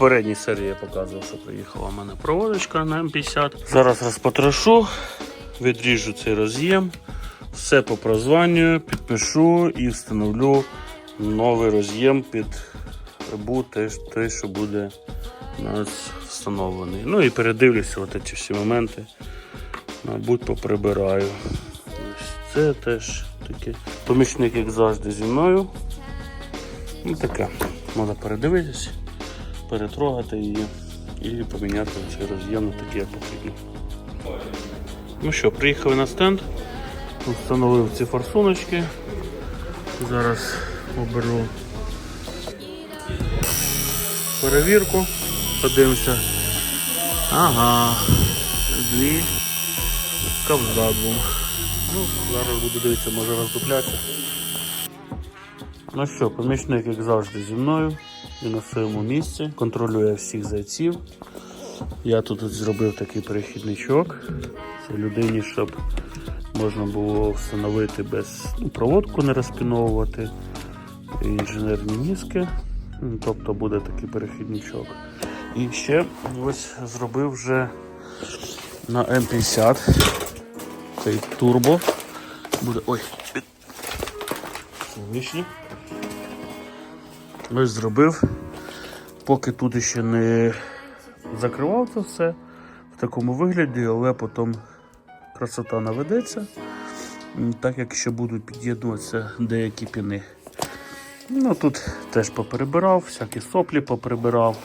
попередній серії я показував, що приїхала в мене проводочка на М50. Зараз розпотрошу, відріжу цей роз'єм, все по прозванню, підпишу і встановлю новий роз'єм під рибу, той, що буде у нас встановлений. Ну і передивлюся от ці всі моменти. Мабуть, поприбираю. Ось це теж таке. Помічник, як завжди, зі мною. Ну таке. Можна передивитись, перетрогати її і поміняти цей роз'єм на такий, як потрібно. Ну що, приїхали на стенд, встановив ці форсуночки. Зараз оберу перевірку. Подивимося. Ага, дві двом. Ну, зараз буду дивитися, може роздуплятися. Ну що, помічник, як завжди, зі мною і на своєму місці. Контролює всіх зайців. Я тут зробив такий перехідничок. Це людині, щоб можна було встановити без ну, проводку не розпіновувати. Інженерні ніски. Ну, Тобто буде такий перехідничок. І ще ось зробив вже на М50 цей турбо. Буде. Ой, під... Ось зробив. Поки тут ще не закривав це все в такому вигляді, але потім красота наведеться, так як ще будуть під'єднуватися деякі піни. Ну тут теж поперебирав, всякі соплі поприбирав.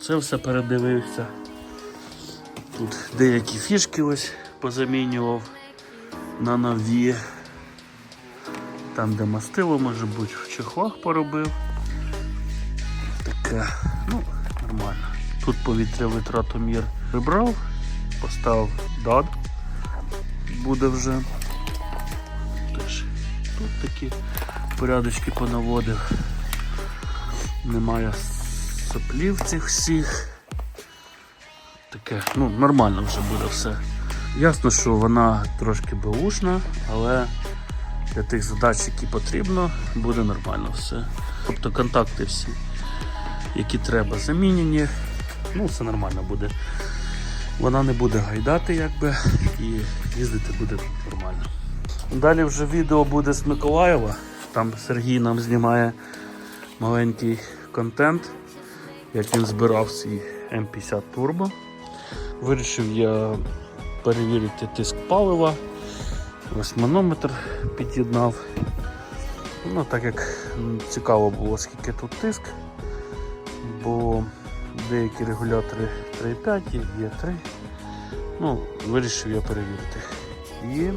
Це все передивився. Тут деякі фішки ось позамінював на нові. Там, де мастило, може бути, в чехлах поробив. Таке, ну, нормально. Тут повітря витратомір вибрав, поставив дат. Буде вже. Теж тут такі порядочки понаводив. Немає соплів цих всіх. Таке, ну, нормально вже буде все. Ясно, що вона трошки беушна, але для тих задач, які потрібно, буде нормально все. Тобто контакти всі, які треба, замінені. Ну, все нормально буде. Вона не буде гайдати, якби, і їздити буде нормально. Далі вже відео буде з Миколаєва. Там Сергій нам знімає маленький контент, як він збирав свій М50 Turbo. Вирішив я перевірити тиск палива. Ось манометр під'єднав. Ну, так як цікаво було, скільки тут тиск, бо деякі регулятори 3,5, є, є 3. Ну, вирішив я перевірити. І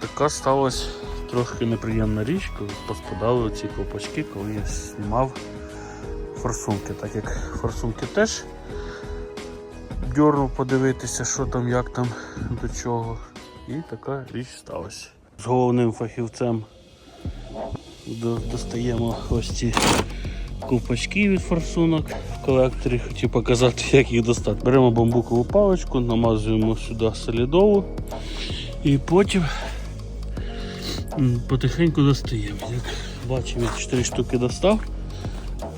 така сталася трохи неприємна річ, коли поспадали ці ковпачки, коли я знімав форсунки, так як форсунки теж дьорнув подивитися, що там, як там, до чого. І така річ сталася. З головним фахівцем достаємо ось ці ковпачки від форсунок в колекторі. Хотів показати, як їх достати. Беремо бамбукову паличку, намазуємо сюди солідову і потім потихеньку достаємо. Як бачимо, я 4 штуки достав.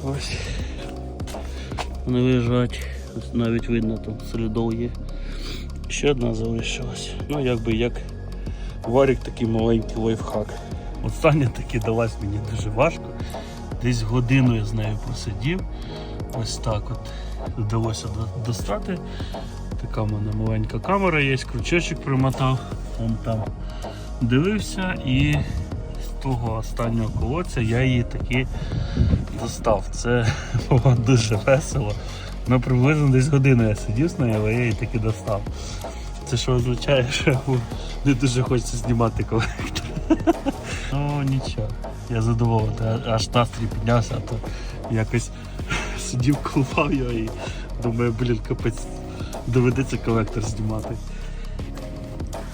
Ось вони лежать. Ось навіть видно там солідол є. Ще одна залишилась. Ну, якби як варік такий маленький лайфхак. Остання таки далась мені дуже важко. Десь годину я з нею просидів. Ось так от вдалося до- достати. Така в мене маленька камера є, крючочок примотав, он там дивився і з того останнього колодця я її таки достав. Це було дуже весело. Ну, приблизно десь годину я сидів з нею, але я її таки достав. Це що означає, що не дуже хочеться знімати колектор. Ну нічого, я задоволений, аж настрій піднявся, а то якось сидів, колупав його і думаю, блін, капець, доведеться колектор знімати.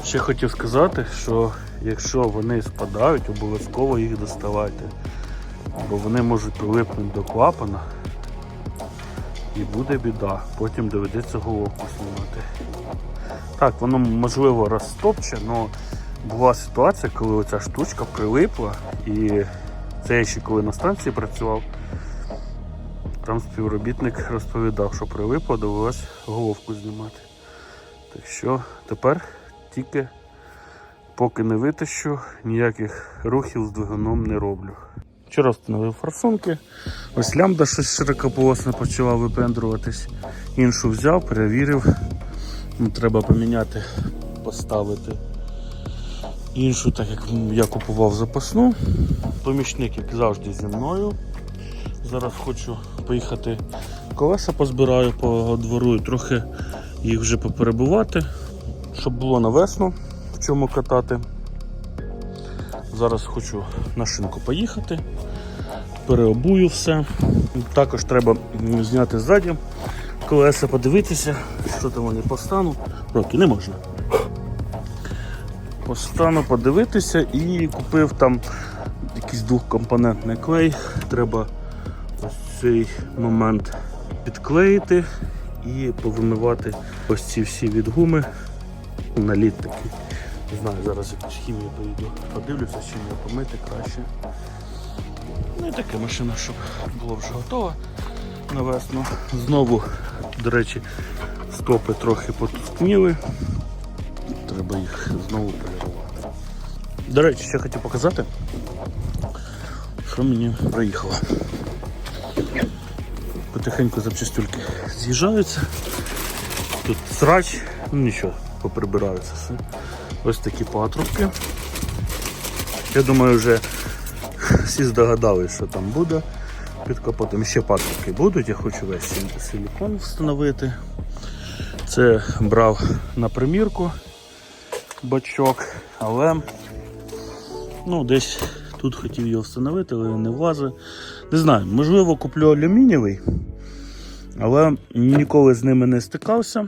Ще хотів сказати, що якщо вони спадають, обов'язково їх доставайте. Бо вони можуть прилипнути до клапана і буде біда. Потім доведеться головку знімати. Так, воно можливо розтопче, але була ситуація, коли оця штучка прилипла, і це я ще коли на станції працював, Там співробітник розповідав, що при випаду довелось головку знімати. Так що тепер тільки поки не витащу, ніяких рухів з двигуном не роблю. Вчора встановив форсунки. Ось лямбда щось широкополосно почала випендруватись. Іншу взяв, перевірив. Ну, Треба поміняти, поставити. Іншу, так як я купував запасну. Помічник, як завжди, зі мною. Зараз хочу поїхати колеса позбираю по двору і трохи їх вже поперебувати, щоб було на весну в чому катати. Зараз хочу на шинку поїхати, переобую все. Також треба зняти ззаді колеса, подивитися, що там вони по стану. Роки не можна. По подивитися і купив там якийсь двохкомпонентний клей. Треба ось цей момент підклеїти і повимивати ось ці всі від гуми. Наліт такий. Не знаю, зараз якусь хімію поїду. Подивлюся, чим його помити краще. Ну і така машина, щоб була вже готова на весну. Знову, до речі, стопи трохи потускніли. Треба їх знову полірувати. До речі, ще хотів показати, що мені приїхало. Потихеньку запчастюльки з'їжджаються. Тут срач, ну нічого, поприбираються все. Ось такі патрубки. Я думаю, вже всі здогадались, що там буде. Під капотом ще патрубки будуть, я хочу весь силікон встановити. Це брав на примірку бачок, але ну, десь тут хотів його встановити, але не влазить. Не знаю, можливо, куплю алюмінієвий, але ніколи з ними не стикався.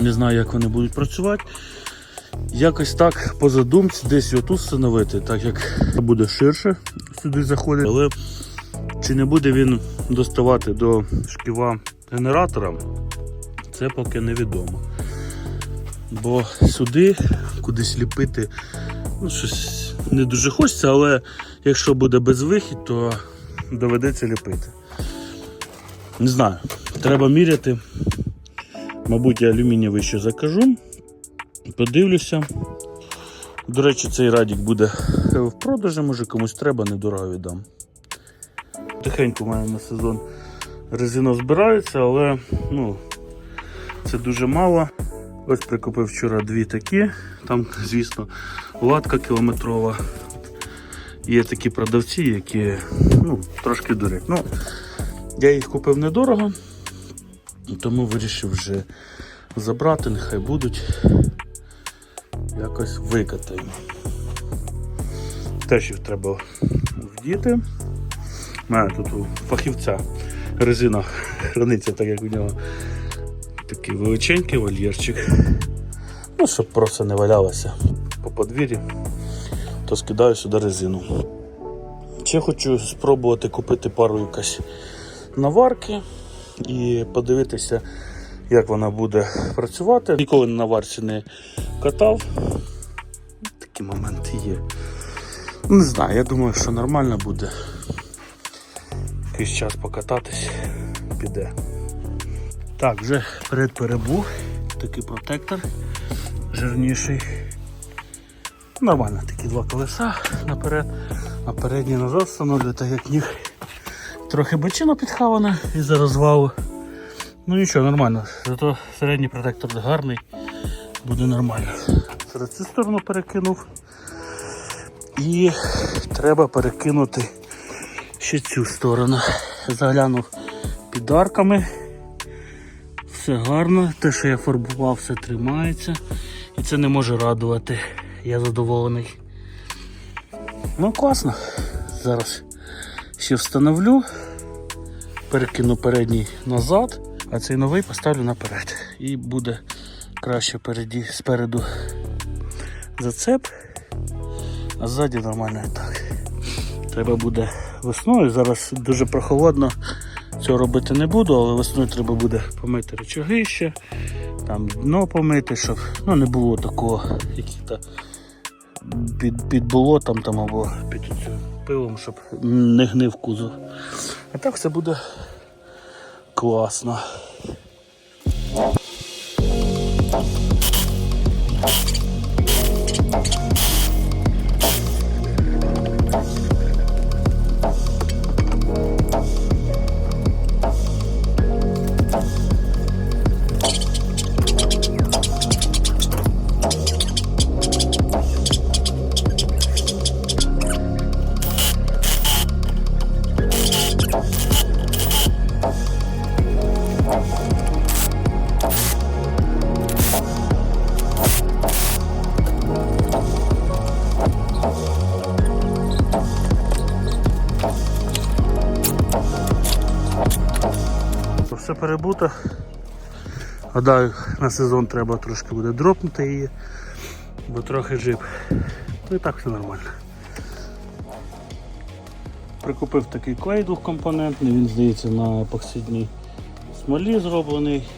Не знаю, як вони будуть працювати. Якось так по задумці десь його тут встановити, так як буде ширше сюди заходить. Але чи не буде він доставати до шківа генератора, це поки невідомо. Бо сюди кудись ліпити ну, щось не дуже хочеться, але якщо буде безвихідь, то доведеться ліпити. Не знаю, треба міряти. Мабуть, я алюмінієвий ще закажу. Подивлюся. До речі, цей радік буде в продажі, може комусь треба, недорого віддам. Тихенько в мене на сезон резина збирається, але ну, це дуже мало. Ось прикупив вчора дві такі. Там, звісно, латка кілометрова. Є такі продавці, які ну, трошки дурять. Ну, я їх купив недорого, тому вирішив вже забрати, нехай будуть. Якось викатаємо. Теж їх треба вдіти. У мене тут у фахівця резина храниться, так як у нього такий величенький вольєрчик. Ну, щоб просто не валялося по подвір'ї, то скидаю сюди резину. Ще хочу спробувати купити пару якась наварки і подивитися, як вона буде працювати. Ніколи на наварці не катав. Такі моменти є. Не знаю, я думаю, що нормально буде. Якийсь час покататись піде. Так, вже перед перебув. Такий протектор жирніший. Нормально, такі два колеса наперед, а передній назад встановлюю, так як ніг трохи бочина підхавана із-за розвалу. Ну нічого, нормально. Зато середній протектор гарний, буде нормально. Через цю сторону перекинув. І треба перекинути ще цю сторону. Заглянув під арками. Все гарно, те, що я фарбував, все тримається. І це не може радувати. Я задоволений. Ну класно. Зараз ще встановлю, перекину передній назад, а цей новий поставлю наперед. І буде краще переді, спереду зацеп, а ззаді нормально так. Треба буде весною. Зараз дуже прохолодно. Цього робити не буду, але весною треба буде помити речаги там дно помити, щоб ну, не було такого яких-то під, під болотом там або під пилом, щоб не гнив кузов. А так все буде класно. То Все. Гадаю, на сезон треба трошки буде дропнути її, бо трохи жив. Ну і так все нормально. Прикупив такий клей двохкомпонентний, він здається на епоксидній смолі зроблений.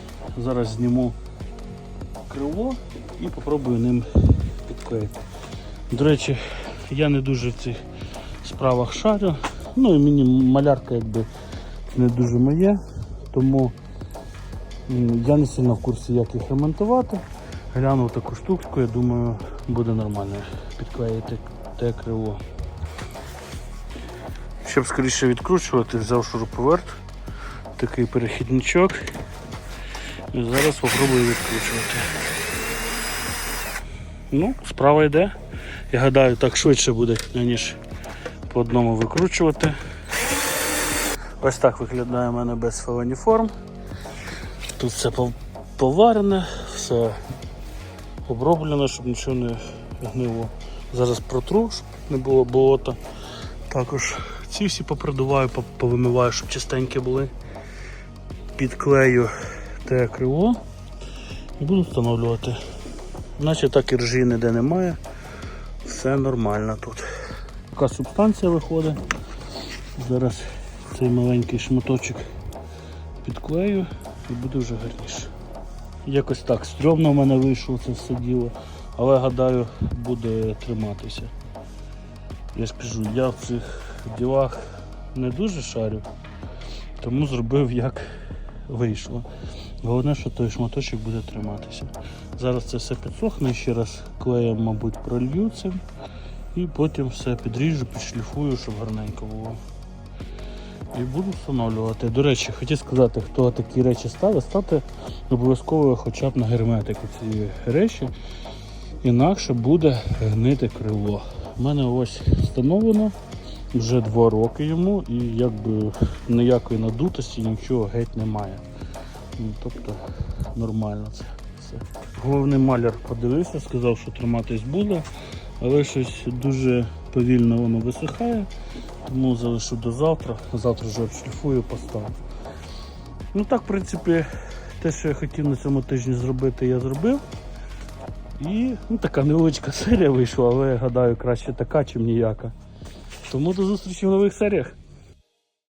Зараз зніму крило і попробую ним підклеїти. До речі, я не дуже в цих справах шарю. Ну і мені малярка якби не дуже моє, тому я не сильно в курсі, як їх ремонтувати. Глянув таку штучку, я думаю, буде нормально підклеїти те криво. Щоб скоріше відкручувати, взяв шуруповерт, такий перехідничок. І зараз спробую відкручувати. Ну, справа йде. Я гадаю, так швидше буде, ніж по одному викручувати. Ось так виглядає у мене без фелоніформ. Тут все поварене, все оброблено, щоб нічого не гнило. Зараз протру, щоб не було болота. Також ці всі попридуваю, повимиваю, щоб чистенькі були. Підклею те крило і буду встановлювати. Наче так і ржі ніде немає. Все нормально тут. Така субстанція виходить. Зараз цей маленький шматочок підклею і буде вже гарніше. Якось так стрьомно в мене вийшло це все діло, але гадаю буде триматися. Я ж кажу, я в цих ділах не дуже шарю, тому зробив як вийшло. Головне, що той шматочок буде триматися. Зараз це все підсохне, ще раз клеєм, мабуть, пролью цим і потім все підріжу, підшліфую, щоб гарненько було. І буду встановлювати. До речі, хотів сказати, хто такі речі ставить, ставте обов'язково хоча б на герметику ці речі, інакше буде гнити крило. У мене ось встановлено вже два роки йому і якби ніякої надутості, нічого геть немає. Ну, тобто нормально це все. Головний маляр подивився, сказав, що триматись буде, але щось дуже повільно воно висихає, тому залишу до завтра. Завтра вже обшліфую, поставлю. Ну так, в принципі, те, що я хотів на цьому тижні зробити, я зробив. І ну, така невеличка серія вийшла, але я гадаю, краще така, чим ніяка. Тому до зустрічі в нових серіях.